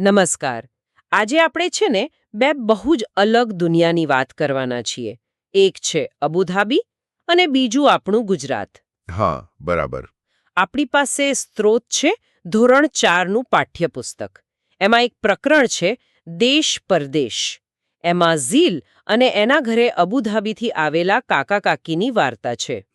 નમસ્કાર. આજે આપણે છે ને બે બહુ જ અલગ દુનિયાની વાત કરવાના છીએ. એક છે અબુધાબી અને બીજું આપણું ગુજરાત. હા બરાબર. આપણી પાસે સ્ત્રોત છે ધોરણ ચારનું પાઠ્યપુસ્તક. એમાં એક પ્રકરણ છે દેશ પરદેશ. એમાં ઝીલ અને એના ઘરે અબુધાબીથી આવેલા કાકા કાકીની વાર્તા છે.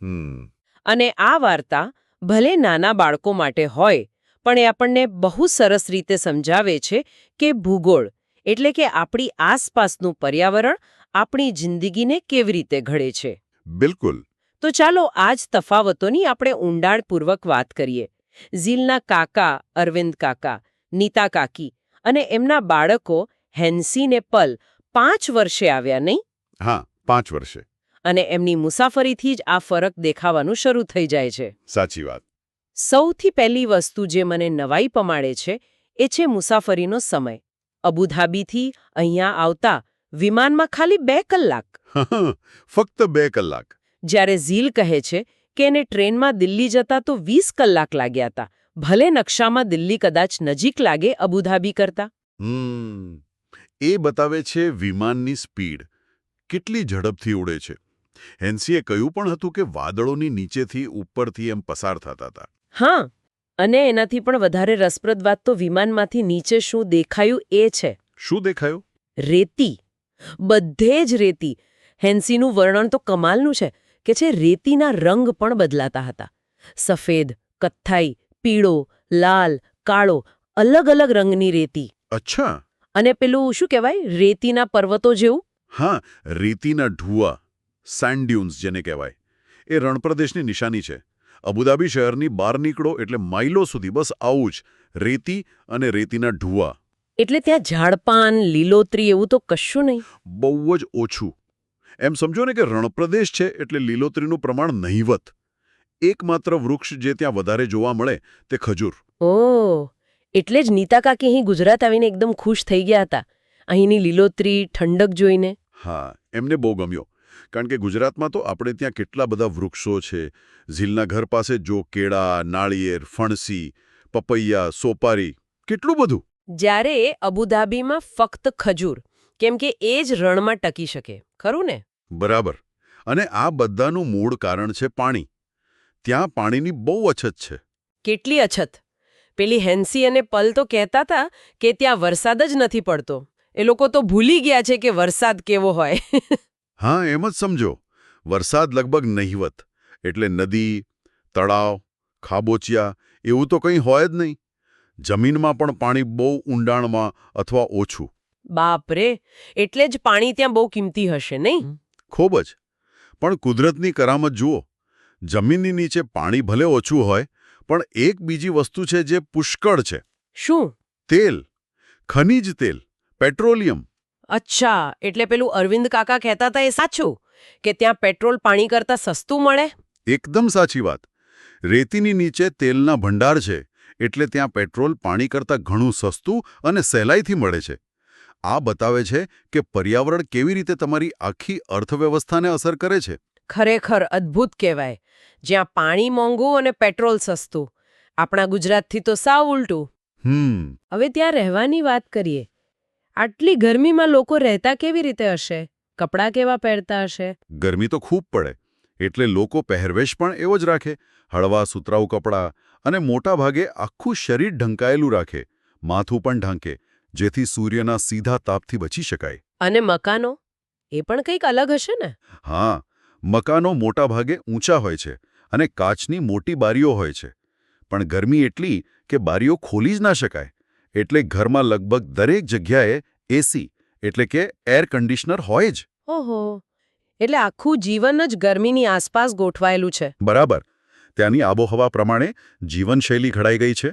અને આ વાર્તા ભલે નાના બાળકો માટે હોય પણ એ આપણને બહુ સરસ રીતે સમજાવે છે કે ભૂગોળ એટલે કે આપણી આસપાસનું પર્યાવરણ આપણી જિંદગીને કેવી રીતે ઘડે છે. બિલકુલ. તો ચાલો આજ તફાવતોની આપણે ઊંડાણપૂર્વક વાત કરીએ. ઝીલના કાકા અરવિંદ કાકા નીતા કાકી અને એમના બાળકો હેન્સી ને પલ પાંચ વર્ષે આવ્યા નહીં? હા પાંચ વર્ષે. અને એમની મુસાફરીથી જ આ ફરક દેખાવાનું શરૂ થઈ જાય છે. સાચી વાત. સૌથી પહેલી વસ્તુ જે મને નવાઈ પમાડે છે એ છે મુસાફરીનો સમય. અબુધાબીથી અહીંયા આવતા વિમાનમાં ખાલી બે કલાક. ફક્ત બે કલાક. જ્યારે ઝીલ કહે છે કે એને ટ્રેનમાં દિલ્હી જતા તો વીસ કલાક લાગ્યા હતા. ભલે નકશામાં દિલ્હી કદાચ નજીક લાગે અબુધાબી કરતા. હમ. એ બતાવે છે વિમાનની સ્પીડ. કેટલી ઝડપથી ઉડે છે. હેન્સીએ કહ્યું પણ હતું કે વાદળોની નીચેથી ઉપરથી એમ પસાર થતા હતા. હા અને એનાથી પણ વધારે રસપ્રદ વાત તો વિમાનમાંથી નીચે શું દેખાયું એ છે. શું દેખાયું? રેતી. બધે જ રેતી. હેન્સીનું વર્ણન તો કમાલનું છે કે છે રેતીના રંગ પણ બદલાતા હતા. સફેદ કથ્થાઈ પીળો લાલ કાળો અલગ અલગ રંગની રેતી. અચ્છા. અને પેલું શું કહેવાય? રેતીના પર્વતો જેવું? હા રેતીના ઢુવા. સેન્ડ ડ્યુન્સ જેને કહેવાય. એ રણપ્રદેશની નિશાની છે. અબુધાબી શહેરની બહાર નીકળો એટલે માઇલો સુધી બસ આવું જ રેતી અને રેતીના ઢુવા. એટલે ત્યાં ઝાડપાન લીલોતરી એવું તો કશું નહીં? બહુ જ ઓછું. એમ સમજો ને કે રણપ્રદેશ છે એટલે લીલોતરીનું પ્રમાણ નહીવત. એકમાત્ર વૃક્ષ જે ત્યાં વધારે જોવા મળે તે ખજૂર. ઓ એટલે જ નીતા કાકી અહીં ગુજરાત આવીને એકદમ ખુશ થઈ ગયા હતા. અહીંની લીલોતરી ઠંડક જોઈને. હા એમને બહુ ગમ્યો. કારણ કે ગુજરાતમાં તો આપણે ત્યાં કેટલા બધા વૃક્ષો છે. ઝીલના ઘર પાસે જો કેળા નાળિયેર ફણસી પપૈયા સોપારી કેટલું બધું. જ્યારે અબુધાબીમાં ફક્ત ખજૂર કેમ કે એ જ રણમાં ટકી શકે. ખરું ને? બરાબર. અને આ બધાનું મૂળ કારણ છે પાણી. ત્યાં પાણીની બહુ અછત છે. કેટલી અછત? પેલી હેન્સી અને પલ તો કહેતા હતા કે ત્યાં વરસાદ જ નથી પડતો. એ લોકો તો ભૂલી ગયા છે કે વરસાદ કેવો હોય. હા એમ જ સમજો. વરસાદ લગભગ નહિવત. એટલે નદી તળાવ ખાબોચિયા એવું તો કંઈ હોય જ નહીં. જમીનમાં પણ પાણી બહુ ઊંડાણમાં અથવા ઓછું. બાપરે એટલે જ પાણી ત્યાં બહુ કિંમતી હશે નહીં? ખૂબ જ. પણ કુદરતની કરામત જુઓ. જમીનની નીચે પાણી ભલે ઓછું હોય પણ એક બીજી વસ્તુ છે જે પુષ્કળ છે. શું? તેલ. ખનીજ તેલ. પેટ્રોલિયમ. અચ્છા એટલે પેલું અરવિંદ કાકા કહેતા હતા એ સાચું? કે ત્યાં પેટ્રોલ પાણી કરતાં સસ્તું મળે? એકદમ સાચી વાત. રેતીની નીચે તેલના ભંડાર છે એટલે ત્યાં પેટ્રોલ પાણી કરતાં ઘણું સસ્તું અને સહેલાઈથી મળે છે. આ બતાવે છે કે પર્યાવરણ કેવી રીતે તમારી આખી અર્થવ્યવસ્થાને અસર કરે છે. ખરેખર અદ્ભુત કહેવાય. જ્યાં પાણી મોંઘું અને પેટ્રોલ સસ્તું. આપણા ગુજરાતથી તો સાવ ઉલટું. હમ. હવે ત્યાં રહેવાની વાત કરીએ. આટલી ગરમીમાં લોકો રહેતા કેવી રીતે હશે? કપડાં કેવા પહેરતા હશે? ગરમી તો ખૂબ પડે એટલે લોકો પહેરવેશ પણ એવો જ રાખે. હળવા સુતરાઉ કપડાં અને મોટા ભાગે આખું શરીર ઢંકાયેલું રાખે. માથું પણ ઢાંકે જેથી સૂર્યના સીધા તાપથી બચી શકાય. અને મકાનો? એ પણ કંઈક અલગ હશે ને? હા મકાનો મોટા ભાગે ઊંચા હોય છે અને કાચની મોટી બારીઓ હોય છે. પણ ગરમી એટલી કે બારીઓ ખોલી જ ના શકાય. એટલે ઘરમાં લગભગ દરેક જગ્યાએ એસી એટલે કે એર કન્ડિશનર હોય જ. ઓહો. એટલે આખું જીવન જ ગરમીની આસપાસ ગોઠવાયેલું છે. બરાબર. ત્યાંની આબોહવા પ્રમાણે જીવનશૈલી ઘડાઈ ગઈ છે.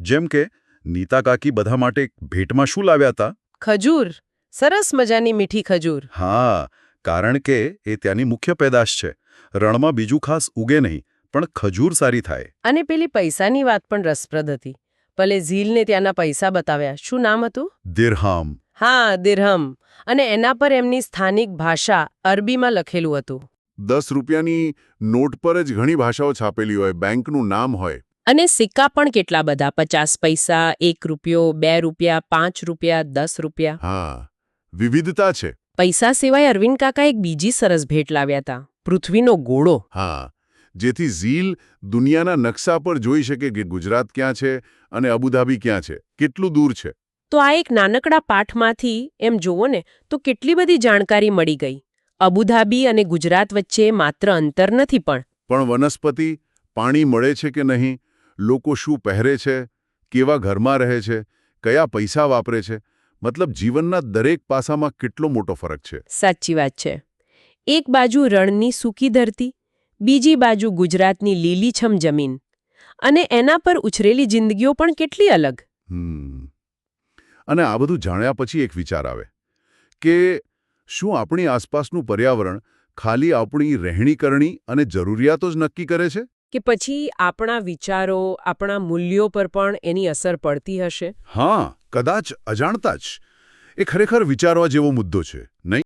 જેમ કે નીતા કાકી બધા માટે ભેટમાં શું લાવ્યા હતા ખજૂર. સરસ મજાની મીઠી ખજૂર. હા કારણ કે એ ત્યાંની મુખ્ય પેદાશ છે. રણમાં બીજું ખાસ ઉગે નહીં પણ ખજૂર સારી થાય. અને પેલી પૈસાની વાત પણ રસપ્રદ હતી. ભલે ઝીલને ત્યાંના પૈસા બતાવ્યા. શું નામ હતું? દિરહામ. હા દિરહમ. અને એના પર એમની સ્થાનિક ભાષા અરબીમાં લખેલું હતું. દસ રૂપિયાની નોટ પર જ ઘણી ભાષાઓ છાપેલી હોય બેંકનું નામ હોય. અને સિક્કા પણ કેટલા બધા? પચાસ પૈસા એક રૂપિયો બે રૂપિયા પાંચ રૂપિયા દસ રૂપિયા. હા વિવિધતા છે. પૈસા સિવાય અરવિંદ કાકા એક બીજી સરસ ભેટ લાવ્યા હતા. પૃથ્વીનો ગોળો. હા જેથી ઝીલ દુનિયાના નકશા પર જોઈ શકે કે ગુજરાત ક્યાં છે અને અબુધાબી ક્યાં છે કેટલું દૂર છે. તો આ એક નાનકડા પાઠમાંથી એમ જુઓ ને તો કેટલી બધી જાણકારી મળી ગઈ. અબુધાબી અને ગુજરાત વચ્ચે માત્ર અંતર નથી પણ. પણ વનસ્પતિ પાણી મળે છે કે નહીં લોકો શું પહેરે છે કેવા ઘરમાં રહે છે કયા પૈસા વાપરે છે મતલબ જીવનના દરેક પાસામાં કેટલો મોટો ફરક છે. સાચી વાત છે. એક બાજુ રણની સૂકી ધરતી બીજી બાજુ ગુજરાતની લીલીછમ જમીન અને એના પર ઉછરેલી જિંદગીઓ પણ કેટલી અલગ? હમ. અને આ બધું જાણ્યા પછી એક વિચાર આવે કે શું આપણી આસપાસનું પર્યાવરણ ખાલી આપણી રહેણીકરણી અને જરૂરિયાતો જ નક્કી કરે છે? કે પછી આપણા વિચારો આપણા મૂલ્યો પર પણ એની અસર પડતી હશે? હા કદાચ અજાણતા જ. એ ખરેખર વિચારવા જેવો મુદ્દો છે નહીં?